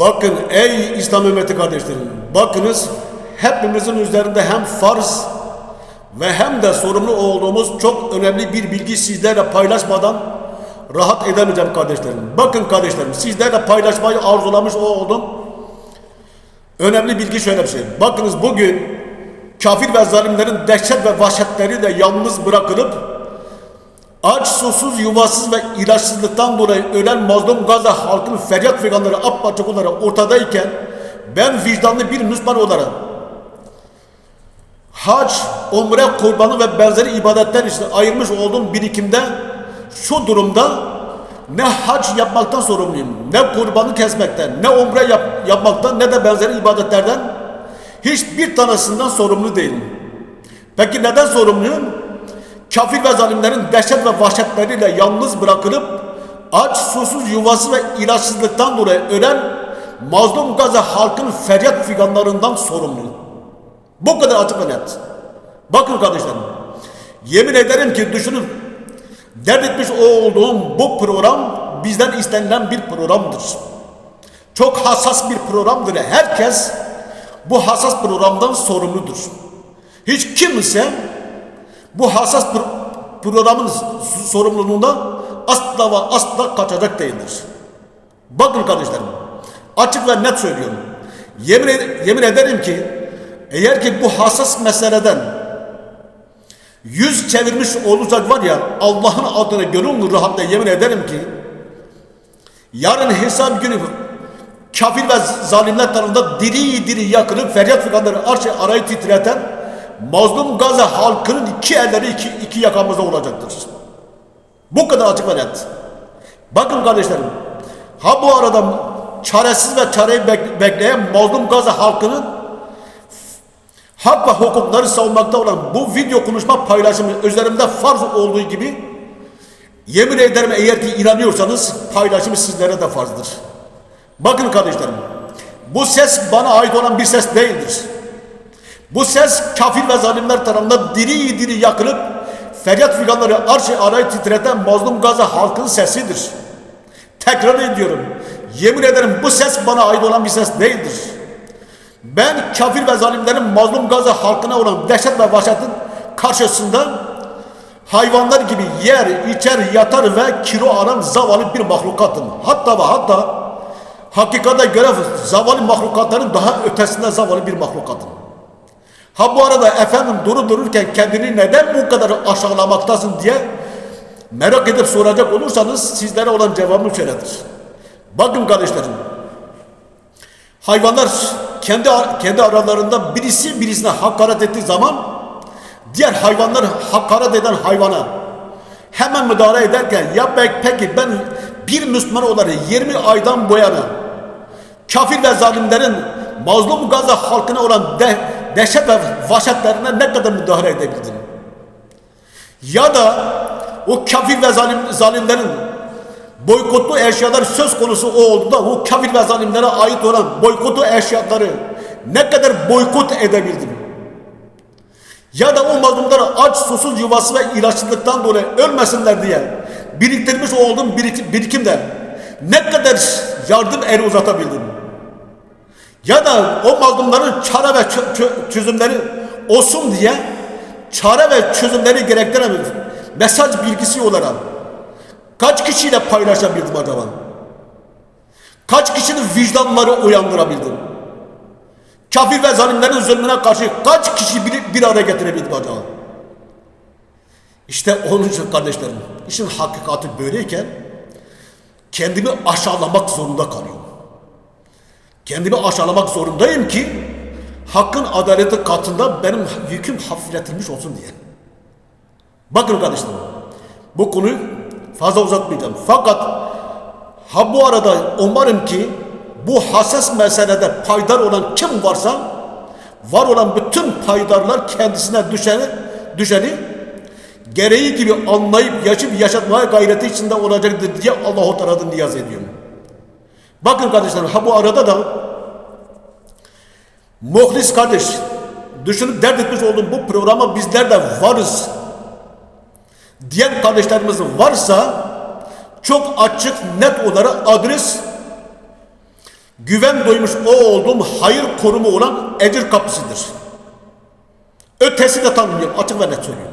Bakın ey İslam ümmeti kardeşlerim, bakınız hepimizin üzerinde hem farz ve hem de sorumlu olduğumuz çok önemli bir bilgi sizlerle paylaşmadan rahat edemeyeceğim kardeşlerim. Bakın kardeşlerim sizlerle paylaşmayı arzulamış oldum. Önemli bilgi şöyle bir şey. Bakınız bugün kafir ve zalimlerin dehşet ve vahşetleriyle yalnız bırakılıp aç, susuz, yuvasız ve ilaçsızlıktan dolayı ölen mazlum Gazze halkının feryat figanları apaçık olarak ortadayken ben vicdanlı bir Müslüman olarak hac, umre, kurbanı ve benzeri ibadetler için ayırmış olduğum birikimde şu durumda ne hac yapmaktan sorumluyum, ne kurbanı kesmekten, ne umre yap, yapmaktan, ne de benzeri ibadetlerden hiçbir tanesinden sorumlu değilim. Peki neden sorumluyum? Kafir ve zalimlerin dehşet ve vahşetleriyle yalnız bırakılıp aç, susuz, yuvası ve ilaçsızlıktan dolayı ölen mazlum Gazze halkın feryat figanlarından sorumlu. Bu kadar açık ve net. Bakın kardeşlerim, yemin ederim ki düşünün, dert etmiş olduğum bu program bizden istenilen bir programdır. Çok hassas bir programdır. Herkes bu hassas programdan sorumludur. Hiç kimse bu hassas pro programın sorumluluğundan asla ve asla kaçacak değildir. Bakın kardeşlerim, açık ve net söylüyorum. Yemin, ed yemin ederim ki eğer ki bu hassas meseleden yüz çevirmiş olacak var ya Allah'ın adına gönül rahatla yemin ederim ki yarın hesap günü kafir ve zalimler tarafından diri diri yakılıp feryat figanları arşı arayı titreten mazlum Gazze halkının iki elleri iki, iki yakamızda olacaktır. Bu kadar açık ve net. Bakın kardeşlerim, ha bu arada çaresiz ve çareyi bek bekleyen mazlum Gazze halkının hak ve hukukları savunmakta olan bu video konuşma paylaşımı üzerimde farz olduğu gibi yemin ederim eğer ki inanıyorsanız paylaşımı sizlere de farzdır. Bakın kardeşlerim, bu ses bana ait olan bir ses değildir. Bu ses kafir ve zalimler tarafından diri diri yakılıp feryat figanları arşı arayı titreten mazlum Gazze halkın sesidir. Tekrar ediyorum. Yemin ederim bu ses bana ait olan bir ses değildir. Ben kafir ve zalimlerin mazlum Gazze halkına olan dehşet ve vahşetin karşısında hayvanlar gibi yer, içer, yatar ve kilo alan zavallı bir mahlukatım. Hatta ve hatta hakikate göre zavallı mahlukatların daha ötesinde zavallı bir mahlukatım. Ha bu arada efendim duru dururken kendini neden bu kadar aşağılamaktasın diye merak edip soracak olursanız sizlere olan cevabım şöyledir. Bakın kardeşlerim. Hayvanlar kendi kendi aralarında birisi birisine hakaret ettiği zaman diğer hayvanlar hakaret eden hayvana hemen müdahale ederken ya peki ben bir Müslüman olarak 20 aydan bu yana kafir ve zalimlerin mazlum Gazze halkına olan de, dehşet ve vahşetlerine ne kadar müdahale edebildim? Ya da o kafir ve zalim, zalimlerin boykotlu eşyalar söz konusu o oldu da o kafir ve zalimlere ait olan boykotlu eşyaları ne kadar boykot edebildim? Ya da o mazlumlara aç, susuz yuvası ve ilaçsızlıktan dolayı ölmesinler diye biriktirmiş olduğum birikim, birikimde ne kadar yardım eli uzatabildim? Ya da o mazlumların çare ve çözümleri olsun diye çare ve çözümleri gerektiren mesaj bilgisi olarak kaç kişiyle paylaşabildim acaba? Kaç kişinin vicdanları uyandırabildim? Kafir ve zalimlerin zulmüne karşı kaç kişi bir, bir araya getirebildim acaba? İşte onun için kardeşlerim, işin hakikati böyleyken kendimi aşağılamak zorunda kalıyorum. Kendimi aşağılamak zorundayım ki hakkın adaleti katında benim yüküm hafifletilmiş olsun diye. Bakın kardeşlerim, bu konuyu fazla uzatmayacağım. Fakat ha bu arada umarım ki bu hassas meselede paydar olan kim varsa var olan bütün paydarlar kendisine düşeni, düşeni gereği gibi anlayıp yaşayıp yaşatmaya gayreti içinde olacaktır diye Allah-u Teala'dan niyaz ediyorum. Bakın kardeşlerim ha bu arada da muhlis kardeş düşünüp dert etmiş olduğum bu programa bizler de varız diyen kardeşlerimiz varsa çok açık net olarak adres güven duymuş o olduğum hayır korumu olan ecir kapısıdır. Ötesi de tanımıyorum açık ve net söylüyorum.